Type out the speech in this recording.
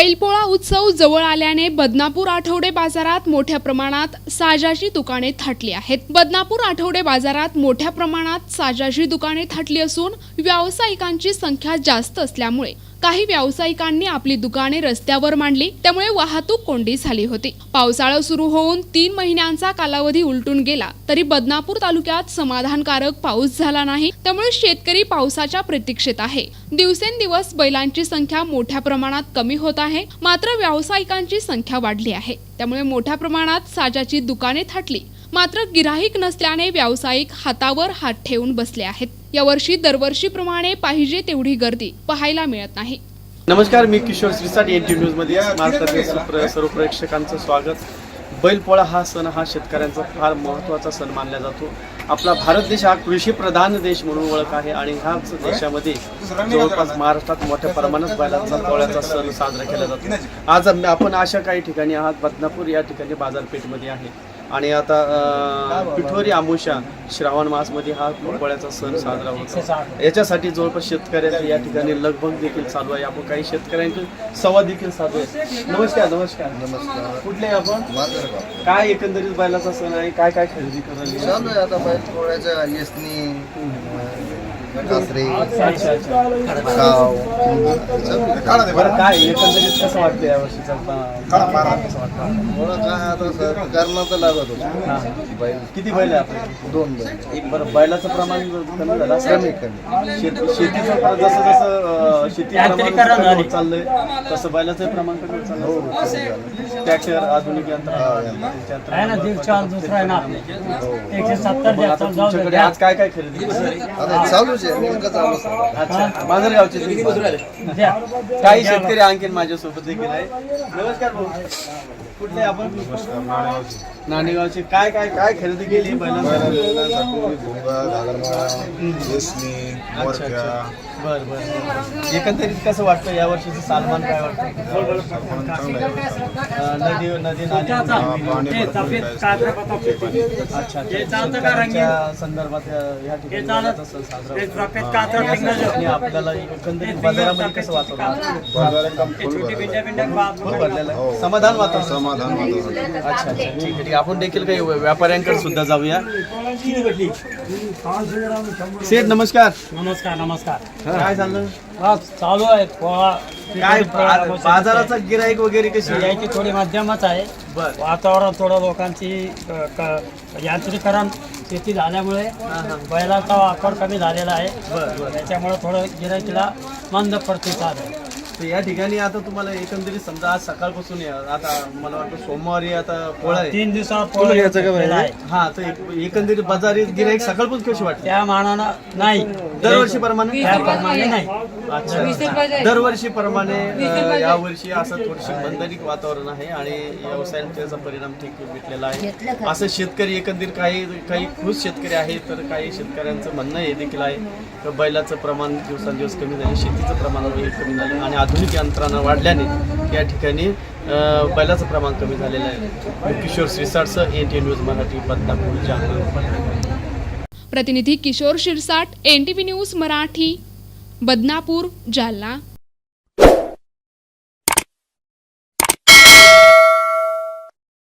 बैलपोळा उत्सव जवळ आल्याने बदनापूर आठवडे बाजारात मोठ्या प्रमाणात साजाची दुकाने थाटली आहेत. बदनापूर आठवडे बाजारात मोठ्या प्रमाणात साजाची दुकाने थाटली असून व्यावसायिकांची संख्या जास्त असल्यामुळे काही व्यावसायिकांनी आपली दुकाने रस्त्यावर मांडली त्यामुळे वाहतूक कोंडी झाली होती. पावसाळा सुरू होऊन तीन महिन्यांचा कालावधी उलटून गेला तरी बदनापूर तालुक्यात समाधानकारक पाऊस झाला नाही त्यामुळे शेतकरी पावसाच्या प्रतीक्षेत आहे. दिवसेंदिवस बैलांची संख्या मोठ्या प्रमाणात कमी होत आहे मात्र व्यावसायिकांची संख्या वाढली आहे. त्यामुळे मोठ्या प्रमाणात साजाची दुकाने थाटली मात्र गिराहीक नसल्याने व्यावसायिक हातावर हात ठेवून बसले आहेत. यावर्षी दरवर्षीप्रमाणे पाहिजे तेवढी गर्दी पाहायला मिळत नाही. नमस्कार मी किशोर श्रीसाट एन टी न्यूजमध्ये महाराष्ट्रातील सर्व- प्रेक्षकांचं स्वागत. बैलपोळा हा सण हा शेतकऱ्यांचा फार महत्त्वाचा सण मानला जातो. आपला भारत देश हा कृषीप्रधान देश म्हणून ओळख आहे आणि ह्याच देशामध्ये जवळपास महाराष्ट्रात मोठ्या प्रमाणात बैलांचा पोळ्याचा सण साजरा केला जातो. आज आपण अशा काही ठिकाणी आहात बदनापूर या ठिकाणी बाजारपेठमध्ये आहे. आणि आता पिठोरी आमुषा श्रावण मासमध्ये हा पोळ्याचा सण साजरा होतो. याच्यासाठी जवळपास शेतकऱ्यांची या ठिकाणी लगबग देखील चालू आहे. आपण काही शेतकऱ्यांची संवाद देखील साधू आहे नमस्कार नमस्कार. नमस्कार. कुठले आपण? काय एकंदरीत बैलाचा सण आहे? काय काय खरेदी करायला आता बैल पोळ्याच्या येसनी कासरे अच्छा अच्छा गाव चालू आहे. बरं काय एकंदरीत कसं वाटतं या वर्षीचा कसं वाटतं? पोळा काय आता सर करणं तर लागत होतं. हा. बैल. किती बैल आहे आपले? दोन बैल. बरं बैलाचं प्रमाण कमी झालं कमी कमी. शेती शेतीचं जसं जसं शेती चाललंय तसं बैलाचं प्रमाण कमी होत हो झालं ट्रॅक्टर आधुनिक यंत्र हा, दुसरा आहे ना हो. एकशे सत्तर आज काय काय खरेदी? केली? चालूच आहे नेमकं चालू आहे. अच्छा. माजरगावचे तुम्ही? द्या काही शेतकरी आणखीन माझ्यासोबत देखील आहे नमस्कार भाऊ. कुठले आपण? नाणेगावचे. काय काय काय खरेदी केली? बैलांसाठी बैलांसाठी भोंगा घागरमाळा येसनी मोरक्या बर बर एकंदरीत कसं वाटतं या वर्षीचं सालमान काय वाटतं? अं, नदी नदी नाली? अच्छा हे संदर्भात या या ठिकाणी हे साजरा आणि आपल्याला एकंदरीत बाजारामध्ये कसं वातावरण भरलेलं. आहे. हो. समाधान वातावरण. समाधान वातावरण. अच्छा अच्छा. ठीक आहे ठीक आहे. आपण देखील काही व्यापाऱ्यांकडे सुद्धा जाऊया. सेठ नमस्कार. नमस्कार नमस्कार. काय झालं बस चालू आहे पोळा काय बा- बाजाराचा गिराईक वगैरे कशी? आहे? यायची थोडी मध्यमच आहे. बर. वातावरण थोडं लोकांची क- क- यांत्रिकरण शेती झाल्यामुळे बैलाचा वापर कमी झालेला आहे. बर बर. त्याच्यामुळे थोडं गिरायकीला मंद प्रतिसाद आहे. तर या ठिकाणी आता तुम्हाला एकंदरीत समजा आज सकाळपासून या- आता मला वाटतं सोमवारी आता पोळा आहे. तीन दिवसावर पोळा केलेला आहे. हा तर एक- एकंदरीत बाजारी गिराईक सकाळपासून कशी वाटते त्या मानानं नाही. दरवर्षी प्रमाणे? त्याप्रमाणे नाही. अच्छा. दरवर्षी प्रमाणे या वर्षी असं थोडीशी बंधनिक वातावरण आहे आणि व्यवसायात त्याचा परिणाम ठीक भेटलेला आहे. असं शेतकरी एकंदरीत काही काही खुश शेतकरी आहेत तर काही शेतकऱ्यांचं म्हणणं हे देखील आहे. की बैलाचं प्रमाण दिवसांदिवस कमी झाले शेतीचं प्रमाण वगैरे कमी झालं आणि आधुनिक यंत्रणा वाढल्याने या ठिकाणी अं, बैलाचं प्रमाण कमी झालेलं आहे. Kishore श्रीसाटचं N T news Marathi Badnapur Jalna. प्रतिनिधी Kishore Shirsat N T V news Marathi Badnapur Jalna.